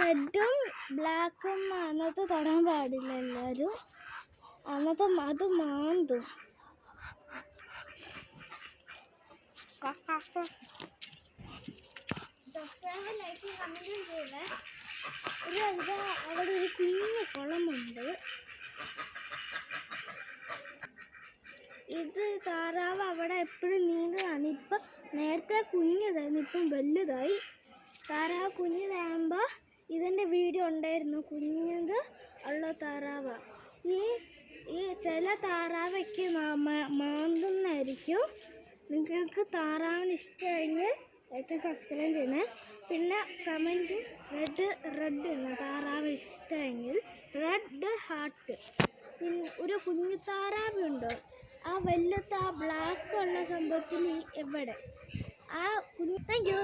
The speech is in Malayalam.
റെഡും ബ്ലാക്കും അന്നത്തെ തൊടാൻ പാടില്ല എല്ലാവരും അന്നത്തെ അത് മാന്തും. അവിടെ ഒരു കുഞ്ഞു കുളമുണ്ട്. ഇത് താറാവ് അവിടെ എപ്പോഴും നീന്തതാണ് ഇപ്പം നേരത്തെ കുഞ്ഞതായിരുന്നു ഇപ്പം വലുതായി. താറാവ് കുഞ്ഞതാകുമ്പോൾ ഇതിന്റെ വീഡിയോ ഉണ്ടായിരുന്നു കുഞ്ഞത് ഉള്ള താറാവ്. ഈ ഈ ചില താറാവയ്ക്ക് മാ- മാ- മാന്തുന്നതായിരിക്കും. നിങ്ങൾക്ക് താറാവിന് ഇഷ്ടമെങ്കിൽ ഏറ്റവും സബ്സ്ക്രൈബ് ചെയ്യണേ. പിന്നെ കമന്റ് റെഡ് റെഡ് എന്ന താറാവ് ഇഷ്ടമെങ്കിൽ റെഡ് ഹാർട്ട് പിന്നെ ഒരു കുഞ്ഞു താറാവുണ്ട്. വലുത്ത ആ ബ്ലാക്ക് ഉള്ള സംഭവത്തിൽ ഈ എവിടെ? ആ താങ്ക് യു